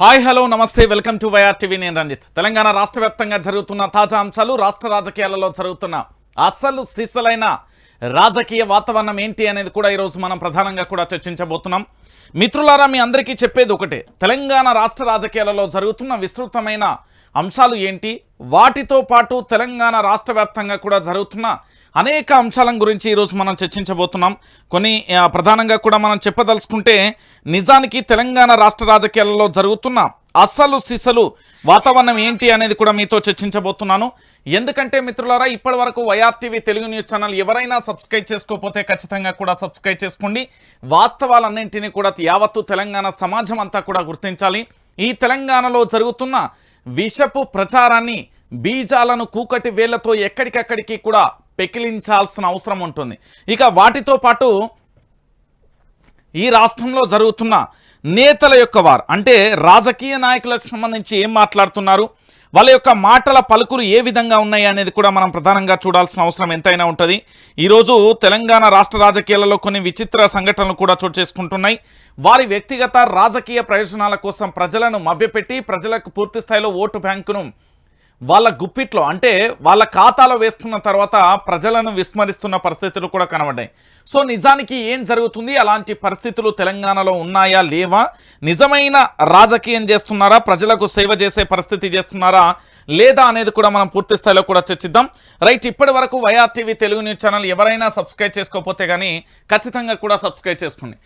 Hi hello నమస్తే welcome to YR TV నేను రంజిత్. తెలంగాణ రాష్ట్ర వ్యాప్తంగా జరుగుతున్న తాజా అంశాలు రాష్ట్ర రాజకీయాలలో జరుగుతున్న అసలు సిసలైన రాజకీయ వాతావరణం ఏంటి అనేది కూడా ఈరోజు మనం ప్రధానంగా కూడా చర్చించబోతున్నాం. మిత్రులారా మీ అందరికీ చెప్పేది ఒకటే. తెలంగాణ రాష్ట్ర రాజకీయాలలో జరుగుతున్న విస్తృతమైన అంశాలు ఏంటి? వాటితో పాటు తెలంగాణ రాష్ట్ర వ్యాప్తంగా కూడా జరుగుతున్న అనేక అంశాల గురించి ఈరోజు మనం చర్చించబోతున్నాం. కొన్ని ప్రధానంగా కూడా మనం చెప్పదలుచుకుంటే నిజానికి తెలంగాణ రాష్ట్ర రాజకీయాలలో జరుగుతున్న అసలు సిసలు వాతావరణం ఏంటి అనేది కూడా మీతో చర్చించబోతున్నాను. ఎందుకంటే మిత్రులారా ఇప్పటి వరకు వైఆర్టీవీ తెలుగు న్యూస్ ఛానల్ ఎవరైనా సబ్స్క్రైబ్ చేసుకోకపోతే ఖచ్చితంగా కూడా సబ్స్క్రైబ్ చేసుకోండి. వాస్తవాలన్నింటినీ కూడా యావత్తు తెలంగాణ సమాజం అంతా కూడా గుర్తించాలి. ఈ తెలంగాణలో జరుగుతున్న విషపు ప్రచారాన్ని బీజాలను కూకటి వేళ్ళతో ఎక్కడికక్కడికి కూడా పెకిలించాల్సిన అవసరం ఉంటుంది. ఇక వాటితో పాటు ఈ రాష్ట్రంలో జరుగుతున్న నేతల యొక్క వారు అంటే రాజకీయ నాయకులకు సంబంధించి ఏం మాట్లాడుతున్నారు? వాళ్ళ యొక్క మాటల పలుకులు ఏ విధంగా ఉన్నాయి అనేది కూడా మనం ప్రధానంగా చూడాల్సిన అవసరం ఎంతైనా ఉంటుంది. ఈరోజు తెలంగాణ రాష్ట్ర రాజకీయాలలో కొన్ని విచిత్ర సంఘటనలు కూడా చోటు చేసుకుంటున్నాయి. వారి వ్యక్తిగత రాజకీయ ప్రయోజనాల కోసం ప్రజలను మభ్యపెట్టి ప్రజలకు పూర్తి స్థాయిలో ఓటు బ్యాంకును వాళ్ళ గుప్పిట్లో అంటే వాళ్ళ ఖాతాలో వేసుకున్న తర్వాత ప్రజలను విస్మరిస్తున్న పరిస్థితులు కూడా కనబడ్డాయి. సో నిజానికి ఏం జరుగుతుంది? అలాంటి పరిస్థితులు తెలంగాణలో ఉన్నాయా? లేవా? నిజమైన రాజకీయం చేస్తున్నారా? ప్రజలకు సేవ చేసే పరిస్థితి చేస్తున్నారా? లేదా అనేది కూడా మనం పూర్తి స్థాయిలో కూడా చర్చిద్దాం. రైట్ ఇప్పటి వరకు YR TV Telugu news channel ఎవరైనా సబ్స్క్రైబ్ చేసుకోకపోతే కానీ ఖచ్చితంగా కూడా సబ్స్క్రైబ్ చేసుకోండి.